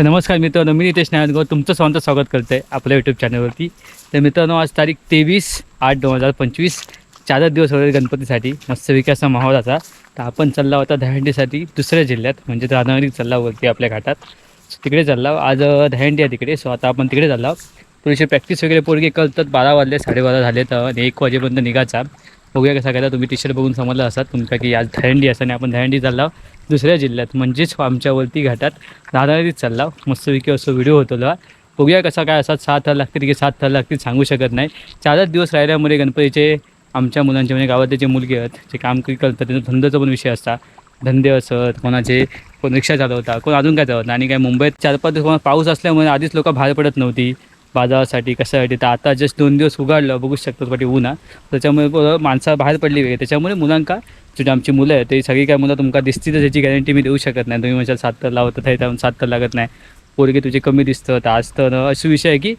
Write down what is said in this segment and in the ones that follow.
तर नमस्कार मित्रांनो मी नितेश नारायणगाव तुमचं सर्वांचं स्वागत करते आहे आपल्या यूट्यूब चॅनलवरती तर मित्रांनो आज तारीख तेवीस आठ दोन हजार पंचवीस चारच दिवस वगैरे गणपतीसाठी मस्त असा माहोल असा तर आपण चालला होता दहंडीसाठी दुसऱ्या जिल्ह्यात म्हणजे राधानगरी चालला वरती आपल्या घाटात. तिकडे चालला आज दहंडी आहे तिकडे. सो आता आपण तिकडे चालला थोडीशी प्रॅक्टिस वगैरे पोरगे कळतात. बारा वाजले साडेबारा झाले तर आणि एक वाजेपर्यंत निघायचा. बघूया कसा करायचा तुम्ही टी शर्ट बघून समजला असतात तुमच्या की आज दहंडी असं आणि आपण दहंडी चालला दुसऱ्या जिल्ह्यात. म्हणजेच आमच्या वरती घाटात राधानगरीत चालला. मस्तपैकी असं व्हिडिओ होतो बघूया कसा काय असा सात थार लागतील की सात थार लागतील सांगू शकत नाही. चारच दिवस राहिल्यामुळे गणपतीचे आमच्या मुलांचे म्हणजे गावातले जे मुलगे आहेत जे काम करतात त्यांचा धंद्याचा पण विषय असता. धंदे असत कोणाचे कोण रिक्षा चालवता कोण अजून काय चालवता आणि काय मुंबईत चार पाच दिवस पाऊस असल्यामुळे आधीच लोक बाहेर पडत नव्हती. बाजारासाठी कशासाठी. तर आता जस्ट दोन दिवस उघडलं बघू शकतो पाठी ऊन त्याच्यामुळे माणसं बाहेर पडली वेगळी त्याच्यामुळे मुलांका जे आमची मुलं आहेत ते सगळी काय मुलं तुमका दिसतील तर त्याची गॅरंटी मी देऊ शकत नाही. तुम्ही म्हणजे सात तर लावत आहे त्यामुळे सात तर लागत नाही. पोरगे तुझे कमी दिसतं तर आज तर असे विषय आहे की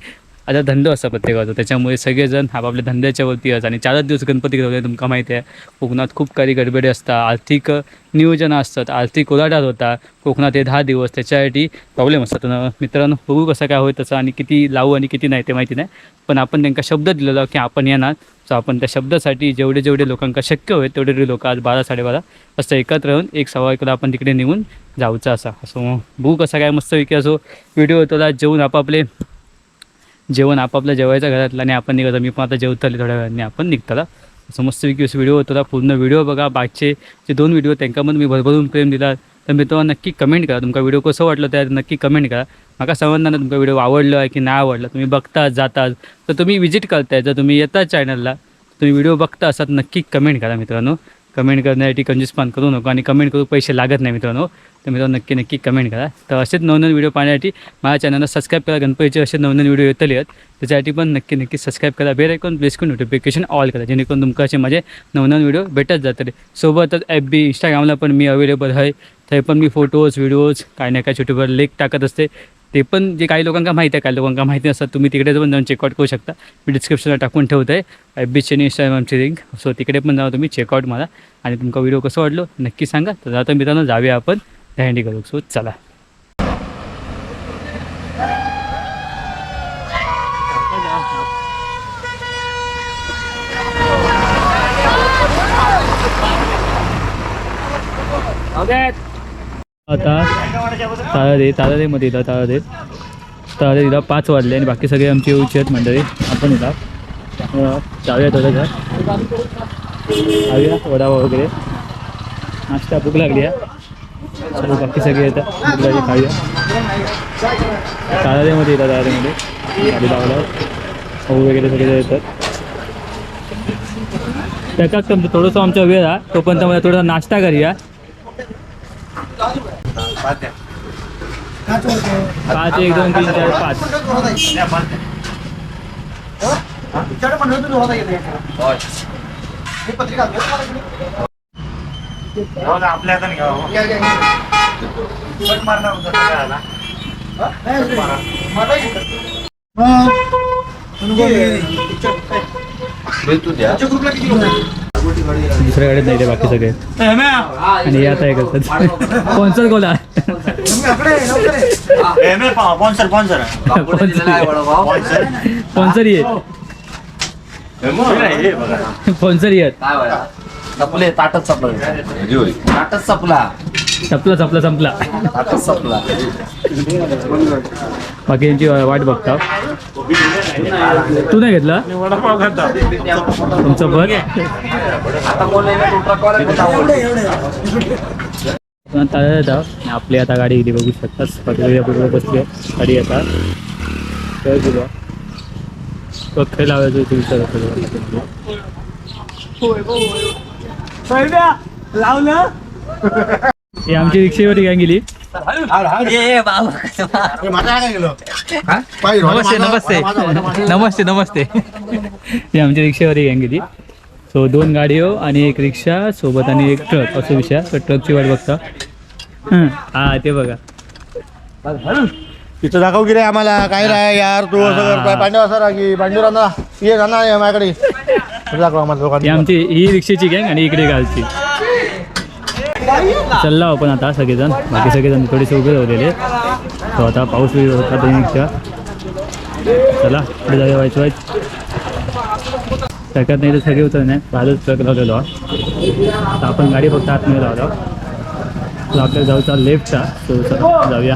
आता धंदो असा प्रत्येकाचा. त्याच्यामुळे सगळेजण आपापल्या धंद्याच्या वरती आणि चारच दिवस गणपती घेतले तुमका माहिती आहे. कोकणात खूप काही गडबडी असतात आर्थिक नियोजन असतात आर्थिक कोलाटात होता कोकणात हे दहा दिवस त्याच्यासाठी प्रॉब्लेम असतात. मित्रांनो बघू कसं काय होईल तसं आणि किती लावू आणि किती नाही ते माहिती नाही. पण आपण त्यांना शब्द दिलेला की आपण येणार सो आपण त्या शब्दासाठी जेवढे जेवढे लोकांका शक्य होईल तेवढे तेवढे लोक आज बारा साडेबारा वाजता एकत्र येऊन एक सव्वा एकला आपण तिकडे निघून जाऊचा असा. असं भूक कसा काय मस्त विकी असो व्हिडिओ तुला जेवून आपापले जेवण आपापल्या जेवायच्या घरातलं आणि आपण निघतो मी पण आता जेवतले थोड्या वेळाने. आपण निघताला. असं मस्तपैकी व्हिडिओ होता पूर्ण व्हिडिओ बघा. बागचे जे दोन व्हिडिओ त्यांच्यामध्ये मी भरभरून प्रेम दिला. तर मित्रांनो नक्की कमेंट करा. तुमका व्हिडिओ कसं वाटलं त्यात नक्की कमेंट करा. म्हाका समजणार तुमका व्हिडिओ आवडलो आहे की नाही आवडला तुम्ही बघता जाता तर तुम्ही विजिट करताय. जर तुम्ही येता चॅनलला तुम्ही व्हिडिओ बघता असाल नक्की कमेंट करा मित्रांनो. कमेंट करण्यासाठी कंजूसपान करू नको आणि कमेंट करू पैसे लागत नाही मित्रांनो. तर मित्रांनो नक्की नक्की कमेंट करा. तर असेच नवनवीन व्हिडिओ पाहण्यासाठी माझ्या चॅनलला सबस्क्राईब करा. गणपतीचे असे नवनवीन व्हिडिओ येतले आहेत. त्याच्यासाठी पण नक्की नक्की सबस्क्राईब करा. बेल ऐकून प्लेस करून नोटिफिकेशन ऑल करा. जेणेकरून तुमका असे माझे नवनवीन व्हिडिओ भेटत जातले. सोबतच एफ बी इंस्टाग्रामला पण मी अवेलेबल आहे. ते पण मी फोटोज व्हिडिओज काय ना काय छोटे लेख टाकत असते. ते पण जे काही लोकांना माहिती आहे काही लोकांना माहिती नसतात तुम्ही तिकडे पण जाऊन चेकआउट करू शकता. मी डिस्क्रिप्शनला टाकून ठेवतो आहे एफ बी आणि इंस्टाग्रामची लिंक सो तिकडे पण जाऊ तुम्ही चेकआउट मला आणि तुमचा व्हिडिओ कसं वाटलो नक्की सांगा. तर आता मित्रांनो जाऊया आपण दहंडी करू सो चला. आता तारादे तारादेमध्ये येतात तारादे तारादे तिला पाच वाजले आणि बाकी सगळे आमचे येऊचे आहेत मंडळी. आपण येतात जाऊया थोडं खाऊया वडावा वगैरे. नाश्ता भूक लागली आहे. बाकी सगळे येतात भूक लागली खाऊया. तारादेमध्ये येतात तारादेमध्ये गाडी लावला भाऊ वगैरे सगळे येतात. त्याच्यात थोडंसं आमचा वेळ आहे. तोपर्यंत मला थोडासा नाश्ता करूया. पाच एक दोन तीन चार पाच. आपल्या हाताने घ्यावं कट मारणार होता सगळ्याला. दुसऱ्या गाडीत नाही ते बाकी सगळे. आणि आता हे करतात. स्पॉन्सर कोला. स्पॉन्सर येत बघा. स्पॉन्सर येत सपले ताटच सपलं. ताटच सपला. संपला संपला संपला. ताटच सपला. बाकी यांची वाट बघता. तू नाही घेतला? तुमचं आवडते? ताजा येतात आपली आता गाडी इथे बघू शकतास बरोबर बसली आहे. गाडी आता. तर तुला तो खेळ लावायचं होतं विचार ही आमची रिक्षेवरती काय गेली? नमस्ते नमस्ते. नमस्ते नमस्ते. ही आमच्या रिक्षेवरती गँग गेली सो दोन गाडीयो आणि एक रिक्षा सोबत आणि एक ट्रक असं विषय. तर ट्रकची वाट बघता. हं, ते बघा. तिथं दाखव की रे आम्हाला. काय राय यार तू असं. करतोय पांडव असं की पांडुरांना ये ना ना माझ्याकडे. दाखव आम्हाला आमची ही रिक्षेची गँग आणि इकडे गालची. चला पण आता सगळेजण. बाकी सगळेजण थोडेसे उभे राहिलेले तो आता पाऊस वेळ होता ट्रेनिंगच्या चला पुढे जागे व्हायचं व्हायच ट्रकात नाही तर सगळे उतर नाही. बाजूच ट्रक लावलेलो आपण गाडी फक्त आत नाही लावलो. आपल्याला जाऊचा लेफ्टचा तो जाऊया.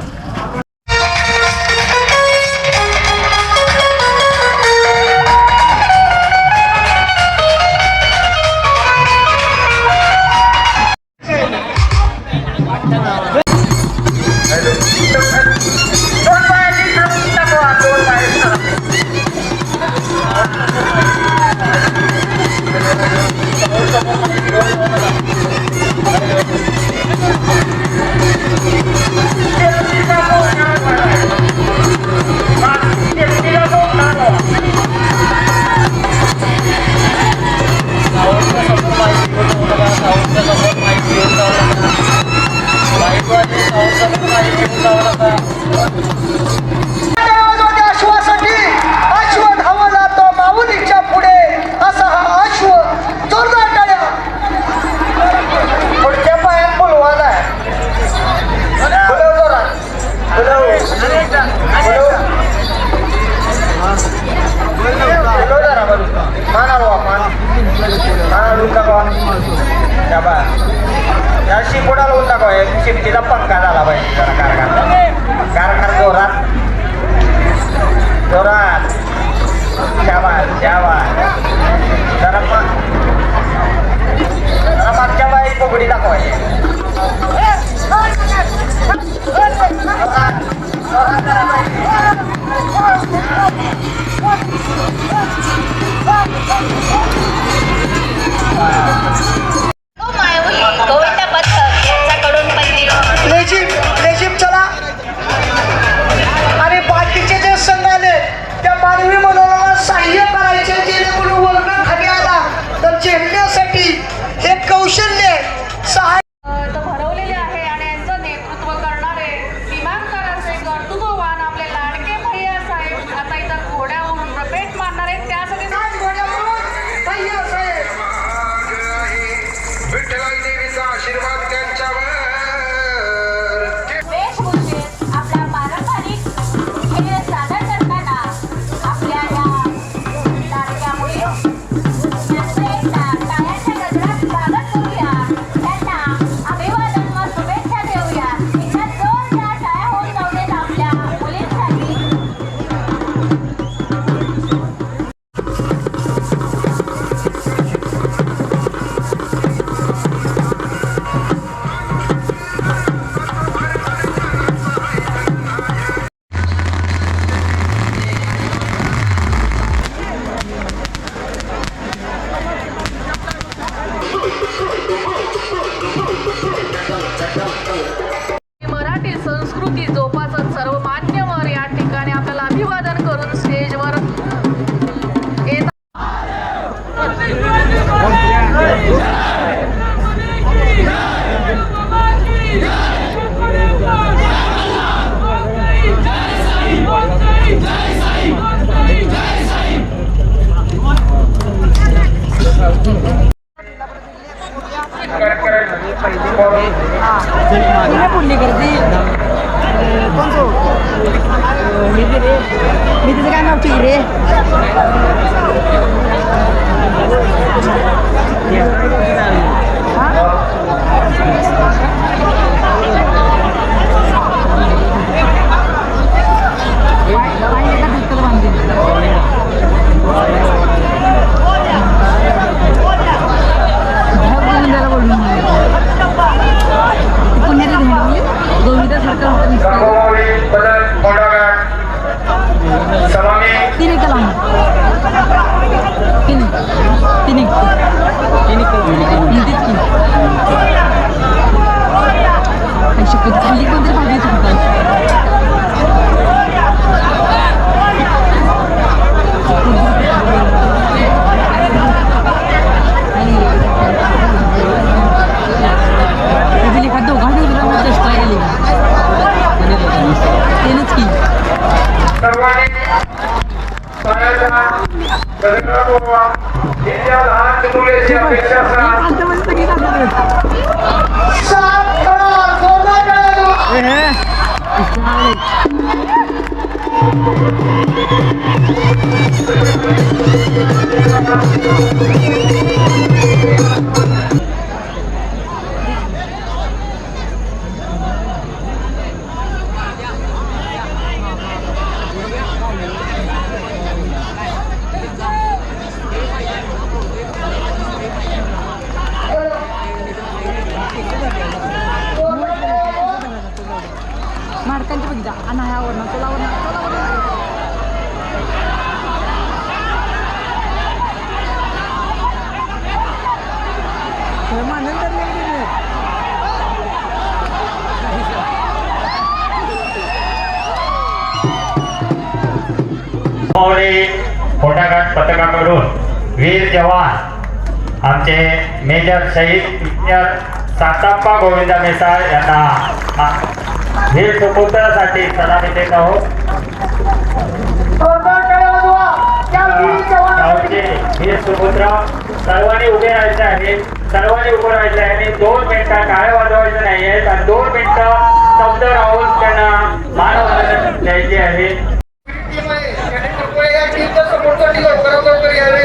Thank तुला वरनं तुला वरनं तुला मोरे फोटाघाट पथकाकडून वीर जवान आमचे मेजर शहीद इंजिनियर साताप्पा गोविंदा मेसाळ यांना हे वीर सुपुत्रासाठी सलामी देत आहोत हे सुपुत्र सर्वांनी उभे राहायचे आहे. सर्वांनी उभे राहायचे आहे आणि दोन मिनिटं काय वाजवायचे नाही आहेत. आणि दोन मिनिटं शब्द राहून त्यांना मानव द्यायची आहे. टीम लवकर यावे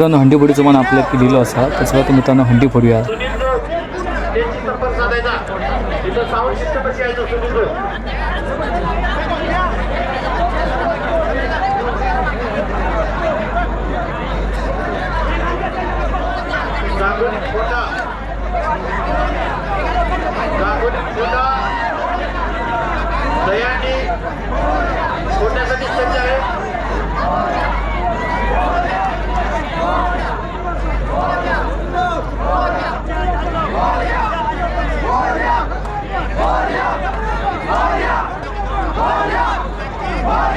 मित्रांनो हंडीफोडीचं मन आपल्या दिलं असा. त्याच्यावर तर मित्रांनो हंडी फोडूया. दयानी सज्ज आहे. Olha!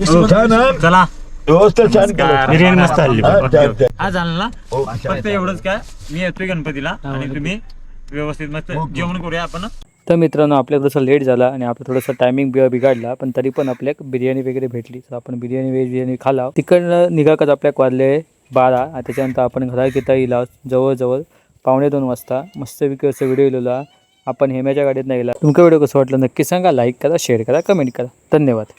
चला. व्यवस्था छान बिर्याणी मस्त आली हा झालं ना? फक्त एवढंच काय मी येतोय गणपतीला आणि तुम्ही व्यवस्थित मस्त जेवण करूया आपण तर मित्रांनो आपल्या थोडंसं लेट झाला आणि आपलं थोडंसं टायमिंग बिघडला पण तरी पण आपल्या बिर्याणी वगैरे भेटली. तर आपण बिर्याणी वेज बिर्याणी खाला तिकडनं निघाकच आपल्या वाजले बारा आणि त्याच्यानंतर आपण घरात घेता येईल जवळजवळ पावणे दोन वाजता. मस्तपैकी असं व्हिडिओ लिहिला आपण हेम्याच्या गाडीत नाही गेला. तुमका व्हिडिओ कसं वाटलं नक्की सांगा. लाईक करा शेअर करा कमेंट करा. धन्यवाद.